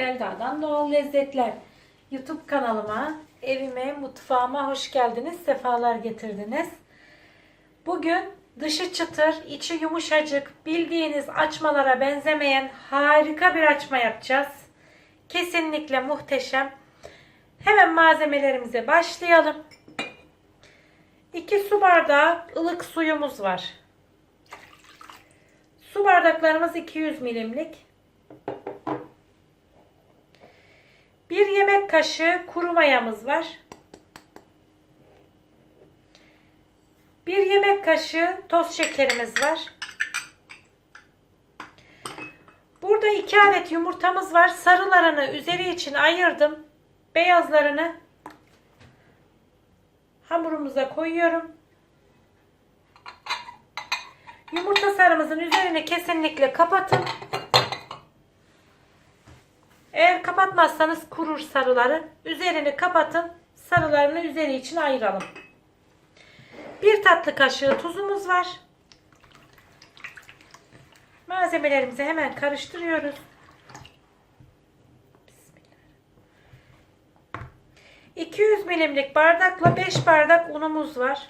Selda'dan Doğal Lezzetler YouTube kanalıma, evime, mutfağıma hoş geldiniz. Sefalar getirdiniz. Bugün dışı çıtır, içi yumuşacık, bildiğiniz açmalara benzemeyen harika bir açma yapacağız. Kesinlikle muhteşem. Hemen malzemelerimize başlayalım. 2 su bardağı ılık suyumuz var. Su bardaklarımız 200 milimlik. 1 yemek kaşığı kuru mayamız var. 1 yemek kaşığı toz şekerimiz var. Burada 2 adet yumurtamız var. Sarılarını üzeri için ayırdım. Beyazlarını hamurumuza koyuyorum. Yumurta sarımızın üzerini kesinlikle kapatın. Eğer kapatmazsanız kurur sarıları. Üzerini kapatın. Sarılarını üzeri için ayıralım. Bir tatlı kaşığı tuzumuz var. Malzemelerimizi hemen karıştırıyoruz. 200 milimlik bardakla 5 bardak unumuz var.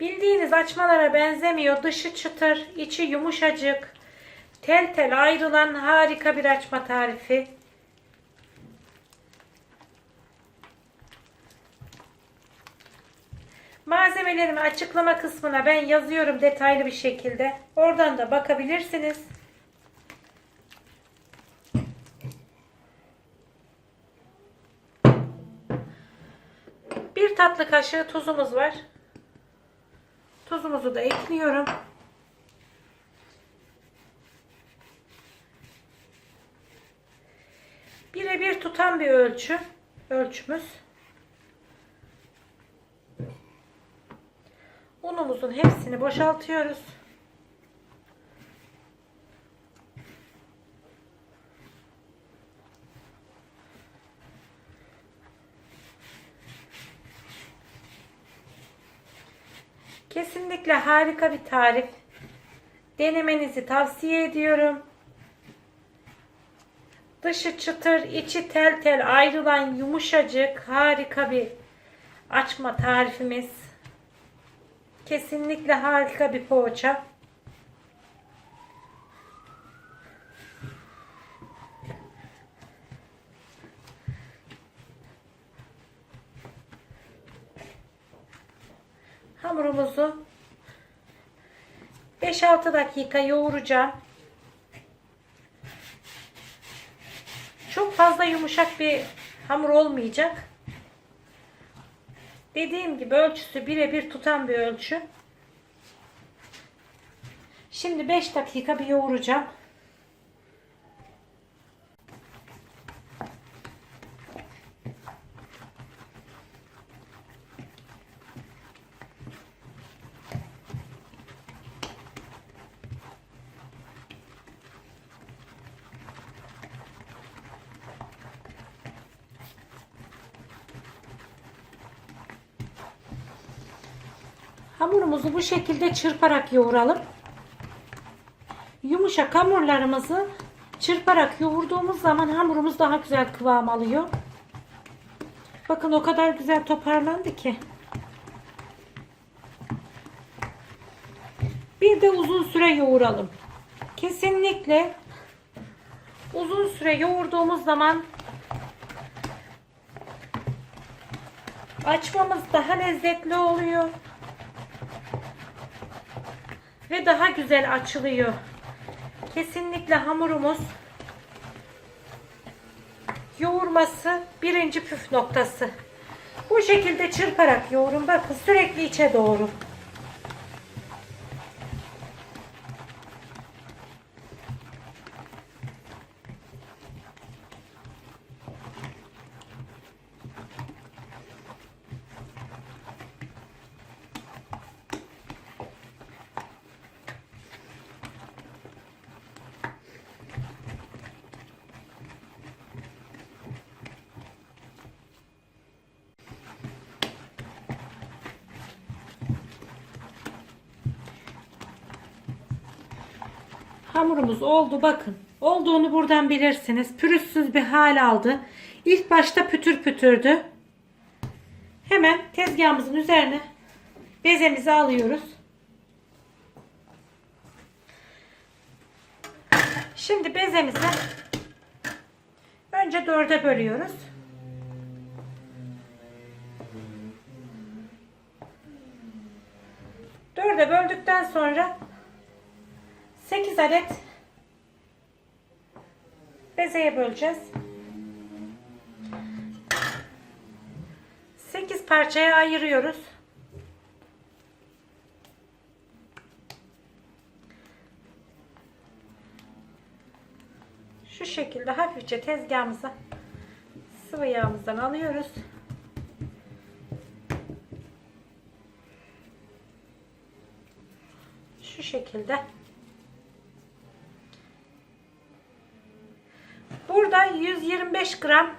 Bildiğiniz açmalara benzemiyor. Dışı çıtır, içi yumuşacık. Tel tel ayrılan harika bir açma tarifi. Malzemelerimi açıklama kısmına ben yazıyorum detaylı bir şekilde. Oradan da bakabilirsiniz. Bir tatlı kaşığı tuzumuz var. Tuzumuzu da ekliyorum. Birebir tutan bir ölçü. Ölçümüz. Unumuzun hepsini boşaltıyoruz. Kesinlikle harika bir tarif. Denemenizi tavsiye ediyorum. Dışı çıtır, içi tel tel ayrılan yumuşacık harika bir açma tarifimiz. Kesinlikle harika bir poğaça. Hamurumuzu 5-6 dakika yoğuracağım. Çok fazla yumuşak bir hamur olmayacak. Dediğim gibi ölçüsü birebir tutan bir ölçü. Şimdi 5 dakika bir yoğuracağım. Hamurumuzu bu şekilde çırparak yoğuralım. Yumuşak hamurlarımızı çırparak yoğurduğumuz zaman hamurumuz daha güzel kıvam alıyor. Bakın o kadar güzel toparlandı ki. Bir de uzun süre yoğuralım. Kesinlikle uzun süre yoğurduğumuz zaman açmamız daha lezzetli oluyor ve daha güzel açılıyor. Kesinlikle hamurumuz yoğurması birinci püf noktası. Bu şekilde çırparak yoğurun. Bakın sürekli içe doğru. Hamurumuz oldu bakın. Olduğunu buradan bilirsiniz. Pürüzsüz bir hal aldı. İlk başta pütür pütürdü. Hemen tezgahımızın üzerine bezemizi alıyoruz. Şimdi bezemizi önce dörde bölüyoruz. Dörde böldükten sonra 8 adet bezeye böleceğiz. 8 parçaya ayırıyoruz. Şu şekilde hafifçe tezgahımıza sıvı yağımızdan alıyoruz. Şu şekilde. Burada 125 gram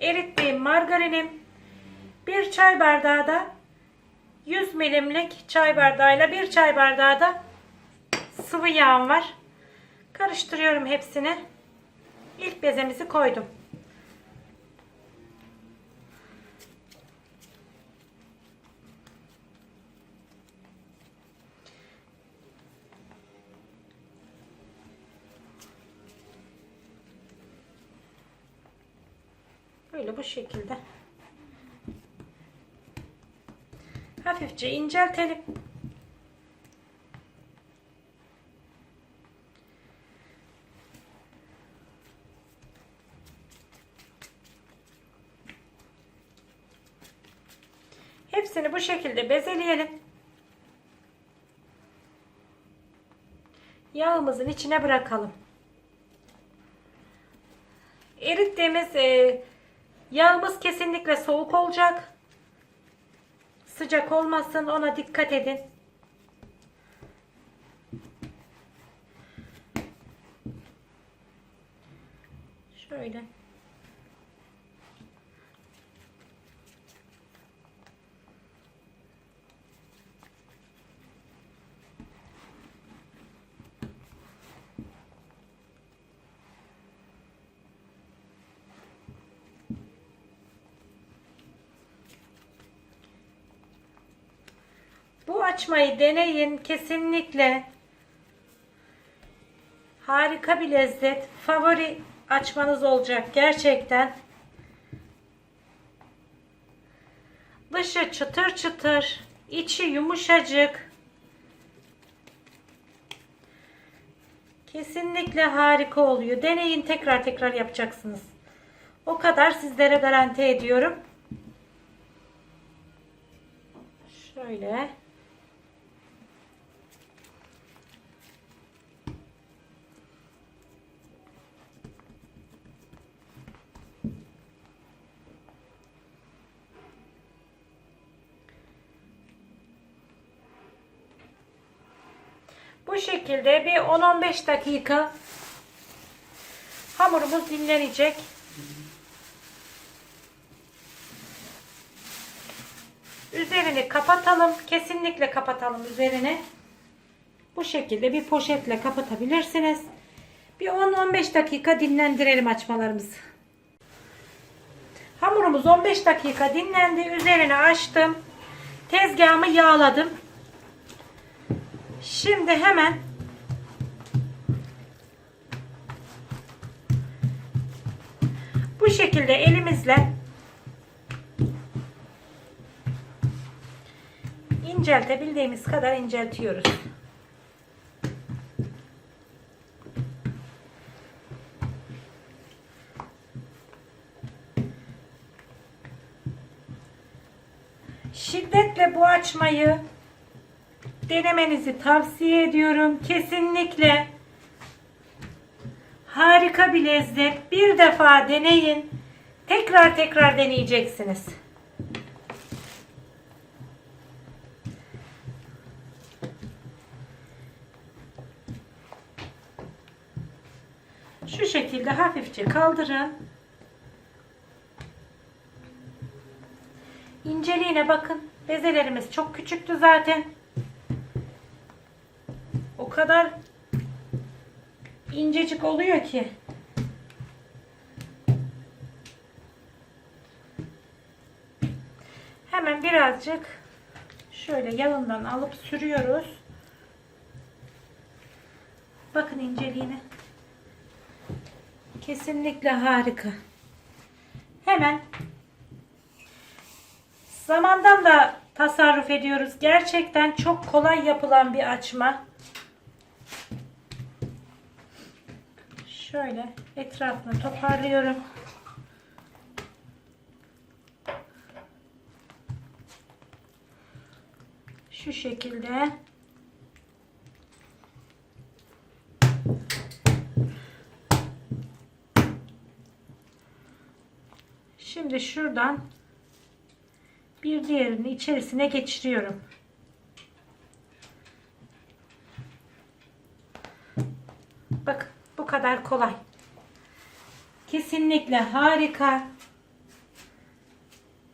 erittiğim margarinim, bir çay bardağı da 100 milimlik çay bardağıyla bir çay bardağı da sıvı yağım var. Karıştırıyorum hepsini. İlk bezemizi koydum. Şekilde. Hafifçe inceltelim. Hepsini bu şekilde bezeleyelim. Yağımızın içine bırakalım. Erittiğimiz e, yağımız kesinlikle soğuk olacak. Sıcak olmasın ona dikkat edin. Şöyle. Bu açmayı deneyin kesinlikle. Harika bir lezzet. Favori açmanız olacak gerçekten. Dışı çıtır çıtır, içi yumuşacık. Kesinlikle harika oluyor. Deneyin tekrar tekrar yapacaksınız. O kadar sizlere garanti ediyorum. Şöyle. Bu şekilde bir 10-15 dakika hamurumuz dinlenecek. Üzerini kapatalım. Kesinlikle kapatalım üzerini. Bu şekilde bir poşetle kapatabilirsiniz. Bir 10-15 dakika dinlendirelim açmalarımızı. Hamurumuz 15 dakika dinlendi. Üzerini açtım. Tezgahımı yağladım. Şimdi hemen bu şekilde elimizle inceltebildiğimiz kadar inceltiyoruz. Şiddetle bu açmayı denemenizi tavsiye ediyorum. Kesinlikle harika bir lezzet. Bir defa deneyin. Tekrar tekrar deneyeceksiniz. Şu şekilde hafifçe kaldırın. İnceliğine bakın. Bezelerimiz çok küçüktü zaten. Kadar incecik oluyor ki. Hemen birazcık şöyle yanından alıp sürüyoruz. Bakın inceliğine. Kesinlikle harika. Hemen zamandan da tasarruf ediyoruz. Gerçekten çok kolay yapılan bir açma. Şöyle etrafını toparlıyorum. Şu şekilde. Şimdi şuradan bir diğerini içerisine geçiriyorum. Bak bu kadar kolay. Kesinlikle harika.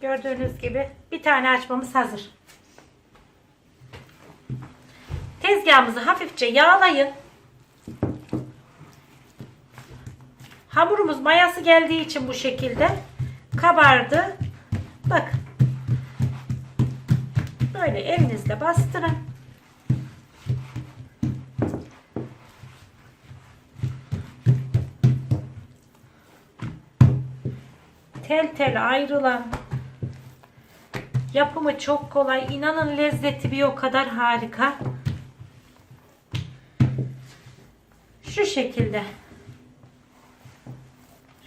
Gördüğünüz gibi bir tane açmamız hazır. Tezgahımızı hafifçe yağlayın. Hamurumuz mayası geldiği için bu şekilde kabardı. Bak. Böyle elinizle bastırın. Tel tel ayrılan yapımı çok kolay. İnanın lezzeti bir o kadar harika. Şu şekilde.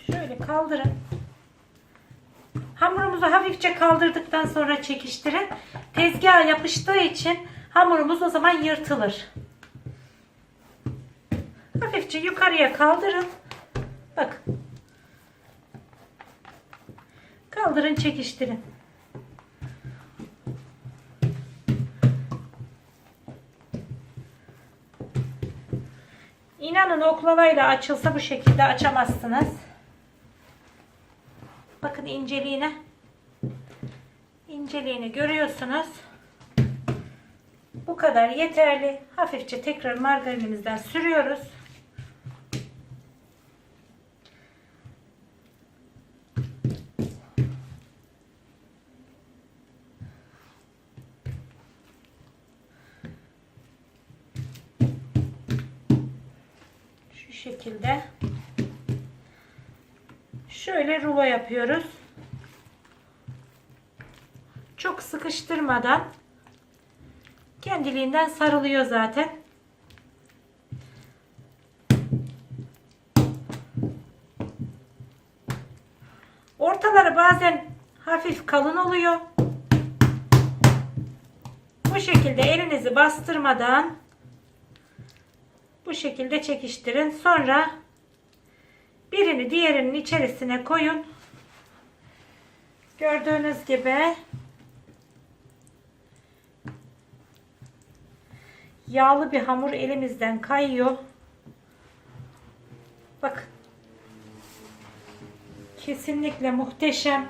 Şöyle kaldırın. Hamurumuzu hafifçe kaldırdıktan sonra çekiştirin. Tezgaha yapıştığı için hamurumuz o zaman yırtılır. Hafifçe yukarıya kaldırın. Bak. Kaldırın çekiştirin. İnanın oklavayla açılsa bu şekilde açamazsınız. Bakın inceliğine. İnceliğini görüyorsunuz. Bu kadar yeterli. Hafifçe tekrar margarinimizden sürüyoruz. Şu şekilde. Şöyle rulo yapıyoruz. Çok sıkıştırmadan kendiliğinden sarılıyor zaten. Ortaları bazen hafif kalın oluyor. Bu şekilde elinizi bastırmadan bu şekilde çekiştirin. Sonra birini diğerinin içerisine koyun. Gördüğünüz gibi yağlı bir hamur elimizden kayıyor. Bak. Kesinlikle muhteşem.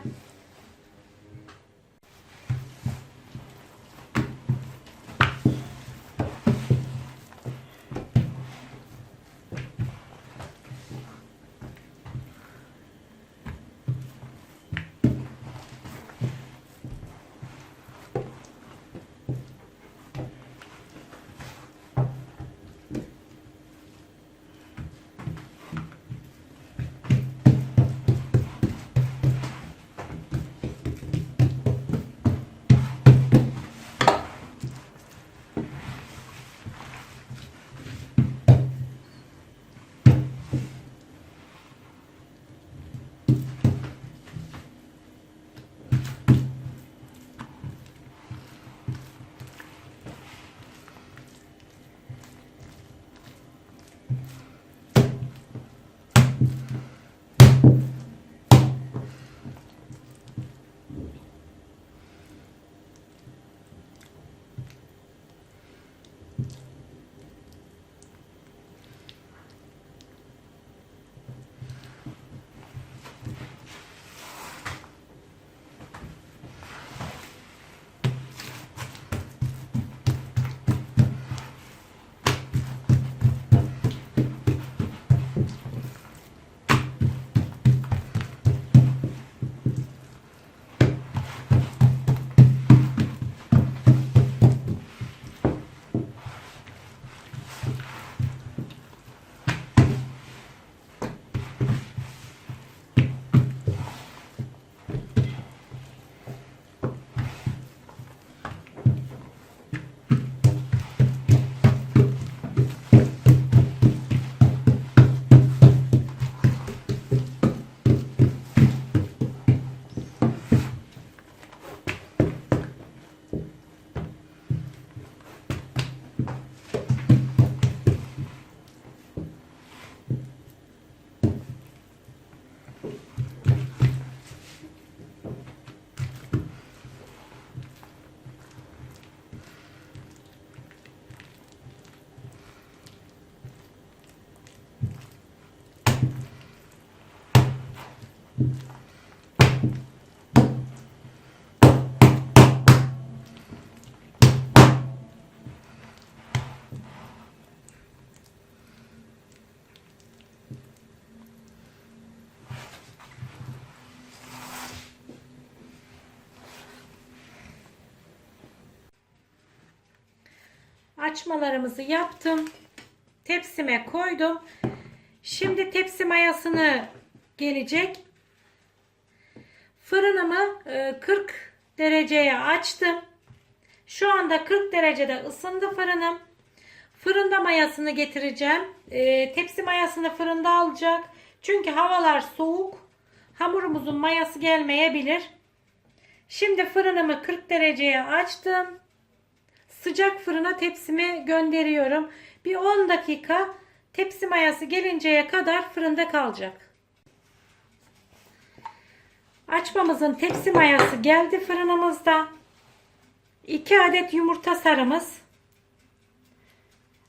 Açmalarımızı yaptım. Tepsime koydum. Şimdi tepsi mayasını gelecek. Fırınımı e, 40 dereceye açtım. Şu anda 40 derecede ısındı fırınım. Fırında mayasını getireceğim. E, tepsi mayasını fırında alacak. Çünkü havalar soğuk. Hamurumuzun mayası gelmeyebilir. Şimdi fırınımı 40 dereceye açtım. Sıcak fırına tepsimi gönderiyorum. Bir 10 dakika tepsi mayası gelinceye kadar fırında kalacak. Açmamızın tepsi mayası geldi fırınımızda. 2 adet yumurta sarımız.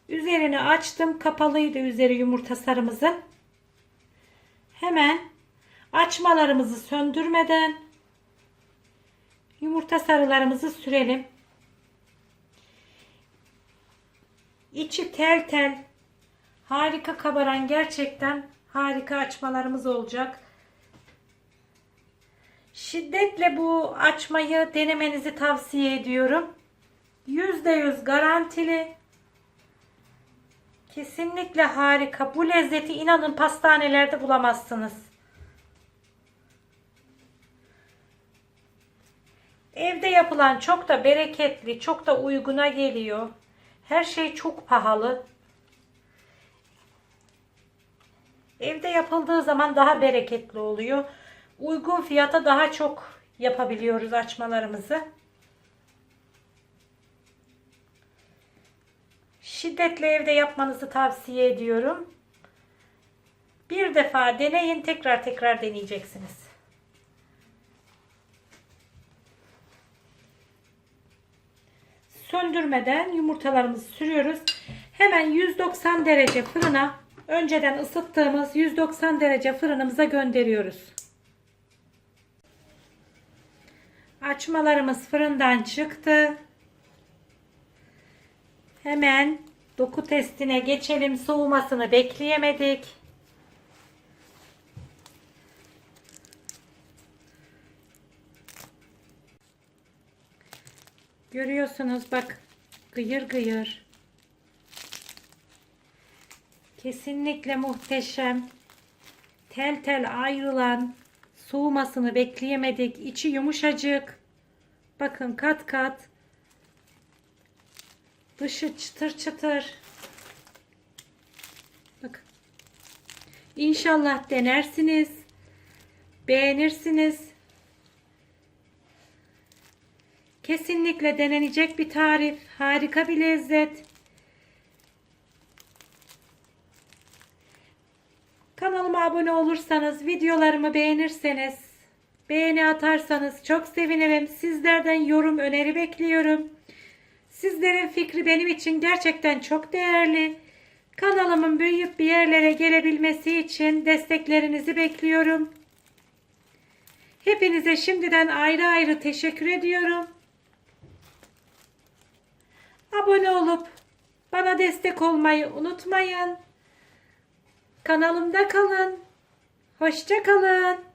Üzerini açtım. Kapalıydı üzeri yumurta sarımızın. Hemen açmalarımızı söndürmeden yumurta sarılarımızı sürelim. İçi tel tel harika kabaran gerçekten harika açmalarımız olacak. Şiddetle bu açmayı denemenizi tavsiye ediyorum. %100 garantili. Kesinlikle harika. Bu lezzeti inanın pastanelerde bulamazsınız. Evde yapılan çok da bereketli, çok da uyguna geliyor. Her şey çok pahalı. Evde yapıldığı zaman daha bereketli oluyor. Uygun fiyata daha çok yapabiliyoruz açmalarımızı. Şiddetle evde yapmanızı tavsiye ediyorum. Bir defa deneyin, tekrar tekrar deneyeceksiniz. Söndürmeden yumurtalarımızı sürüyoruz. Hemen 190 derece fırına önceden ısıttığımız 190 derece fırınımıza gönderiyoruz. Açmalarımız fırından çıktı. Hemen doku testine geçelim. Soğumasını bekleyemedik. Görüyorsunuz bak gıyır gıyır. Kesinlikle muhteşem. Tel tel ayrılan soğumasını bekleyemedik. İçi yumuşacık. Bakın kat kat. Dışı çıtır çıtır. Bakın. İnşallah denersiniz. Beğenirsiniz. Kesinlikle denenecek bir tarif. Harika bir lezzet. Kanalıma abone olursanız, videolarımı beğenirseniz, beğeni atarsanız çok sevinirim. Sizlerden yorum, öneri bekliyorum. Sizlerin fikri benim için gerçekten çok değerli. Kanalımın büyüyüp bir yerlere gelebilmesi için desteklerinizi bekliyorum. Hepinize şimdiden ayrı ayrı teşekkür ediyorum. Abone olup bana destek olmayı unutmayın. Kanalımda kalın. Hoşça kalın.